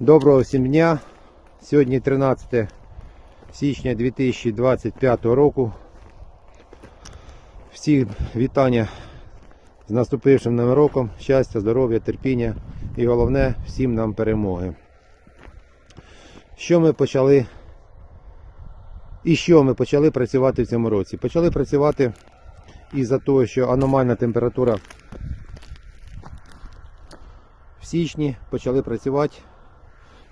Доброго всім дня. Сьогодні 13 січня 2025 року. Всі вітання з наступившим новим роком. Щастя, здоров'я, терпіння і головне всім нам перемоги. Що ми почали? І що ми почали працювати в цьому році? Почали працювати із-за того, що аномальна температура в січні почали працювати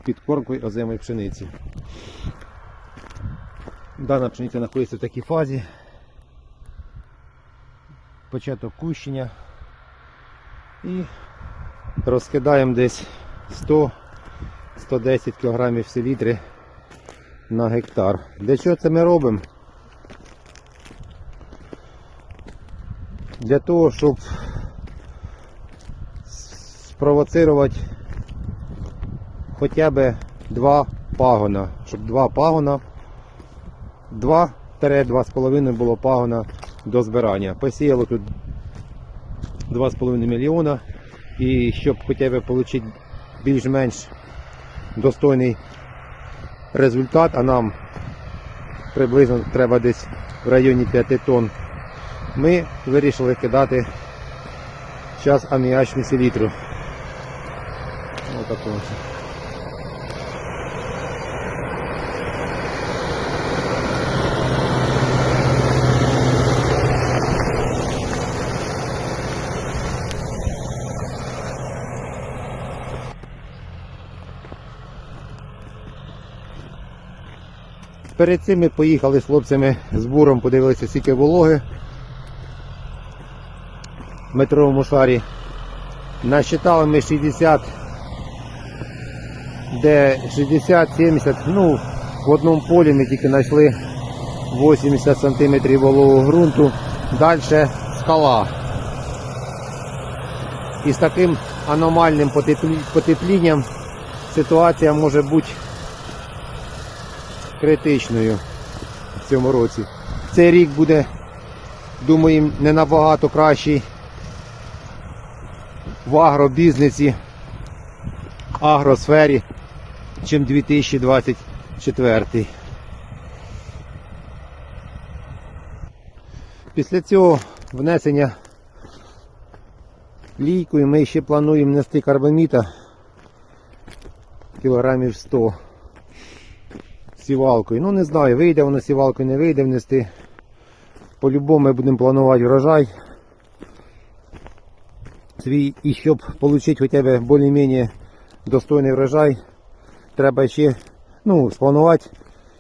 під кормкою озимої пшениці. Дана пшениця знаходиться в такій фазі. Початок кущення. І розкидаємо десь 100-110 кг селітри на гектар. Для чого це ми робимо? Для того, щоб спровоцирувати хоча б два пагона, щоб два пагона, 2-2,5 було пагона до збирання. Посіяло тут 2,5 мільйона і щоб хоча б отримати більш-менш достойний результат, а нам приблизно треба десь в районі 5 тонн, ми вирішили кидати зараз аміачну селітру. Отаку. Перед цим ми поїхали з хлопцями з буром, подивилися скільки вологи в метровому шарі. Насчитали ми 60, де 60-70, ну, в одному полі ми тільки знайшли 80 см вологого ґрунту, далі скала. І з таким аномальним потеплінням ситуація може бути критичною в цьому році. Цей рік буде, думаю, не набагато кращий в агробізнесі, агросфері, чим 2024. Після цього внесення лійкою ми ще плануємо нести карбаміта кілограмів 100 сівалкою. Ну не знаю, вийде воно сівалкою, не вийде внести. По-любому ми будемо планувати врожай свій і щоб отримати хоча б більш-менш достойний врожай, треба ще ну, спланувати,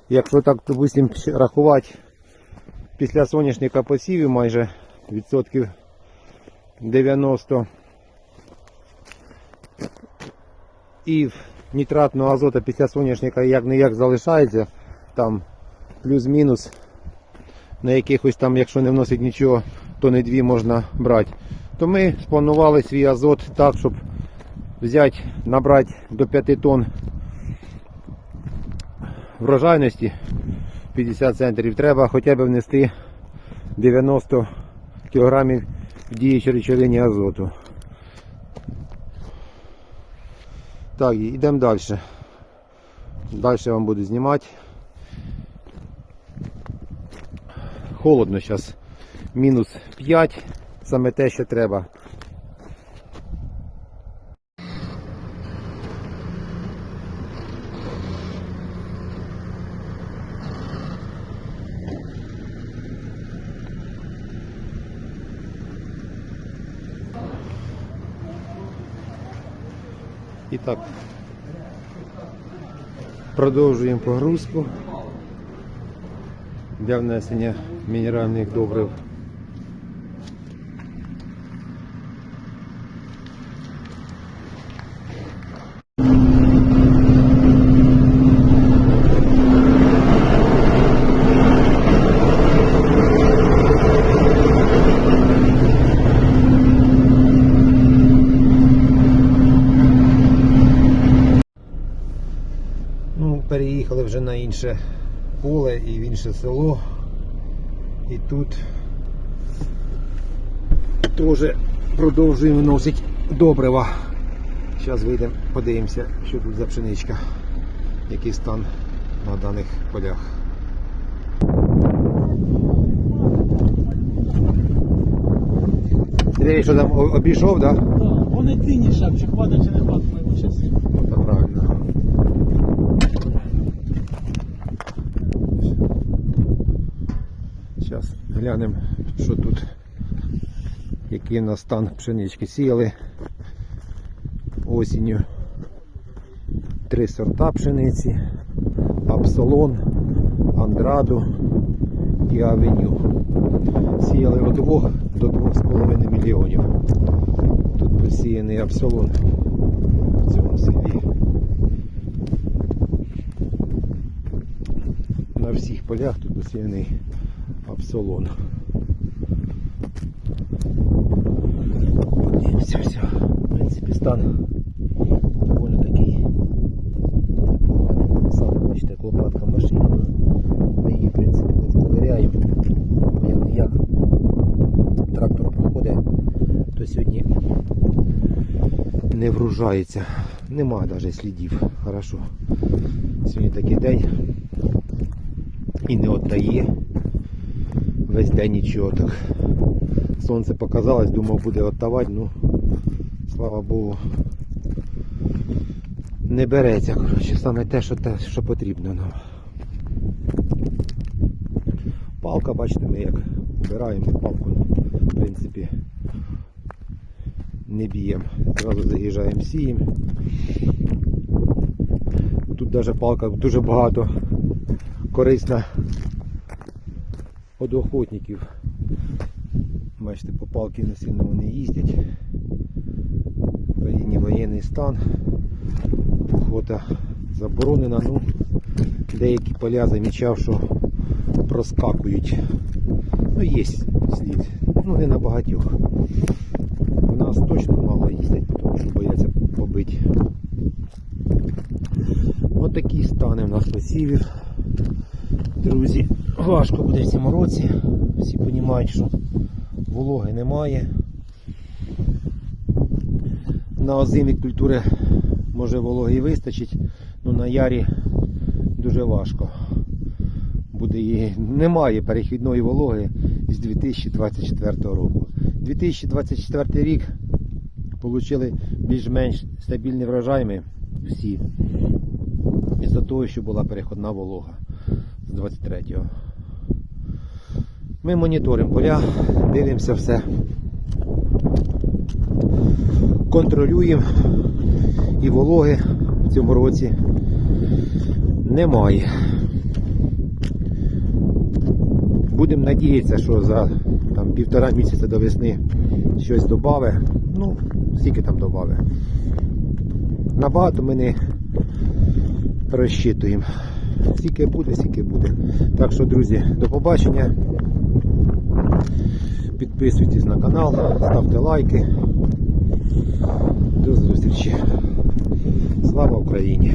якщо так, допустим, рахувати після соняшника посівів майже відсотків 90 і нітратного азота після соняшника як не як залишається, там плюс-мінус на якихось там, якщо не вносить нічого, то не дві можна брати. То ми спланували свій азот так, щоб взяти, набрати до 5 тонн врожайності 50 центрів. Треба хоча б внести 90 кг діючої речовині азоту. Так, йдемо далі. Далі я вам буду знімати. Холодно зараз. Мінус 5. Саме те, що треба. І так, продовжуємо погрузку для внесення мінеральних добрив. Ну, переїхали вже на інше поле і в інше село. І тут теж продовжуємо вносити добрива. Зараз вийдемо, подивимося, що тут за пшеничка, який стан на даних полях. Сергій, що там обійшов, так? Так, вони цінніше, чи хватить, чи не часі. Ну, Це правильно. Зараз глянемо, що тут, який у нас стан пшенички. Сіяли осінню три сорта пшениці, Апсолон, Андраду і Авеню. Сіяли від 2 до 2,5 мільйонів. Тут посіяний Апсолон в цьому селі. На всіх полях тут посіяний Апсолон. Подивимося, все. В принципі, стан доволі такий непоганий. Сам бачите, як лопатка в машині. Ми її, в принципі, не вковиряємо. Бо як трактор проходить, то сьогодні не вружається. Нема навіть слідів. Хорошо. Сьогодні такий день. І не оттає. Весь день нічого так. Сонце показалось, думав буде оттавати, ну слава Богу. Не береться, коротше, саме те, що те, що потрібно нам. Палка, бачите, ми як вбираємо палку, в принципі, не б'ємо. Зразу заїжджаємо, сіємо. Тут навіть палка дуже багато корисна охотників. Бачите, по палки не сильно вони їздять. В країні воєнний стан. Охота заборонена, ну деякі поля замічав, що проскакують. Ну є слід. Ну не на багатьох. У нас точно мало їздять, тому що бояться побити. Ось такі стани в нас посівів. Друзі, важко буде в цьому році. Всі розуміють, що вологи немає. На озимі культури може вологи вистачить, але на ярі дуже важко. Буде і немає перехідної вологи з 2024 року. 2024 рік отримали більш-менш стабільний врожай ми всі. Із-за того, що була переходна волога 23-го. Ми моніторимо поля, дивимося все. Контролюємо і вологи в цьому році немає. Будемо надіятися, що за там, півтора місяця до весни щось додавить. Ну, скільки там додавить. Набагато ми не розчитуємо. Скільки буде, скільки буде. Так що, друзі, до побачення. Підписуйтесь на канал, ставте лайки. До зустрічі. Слава Україні!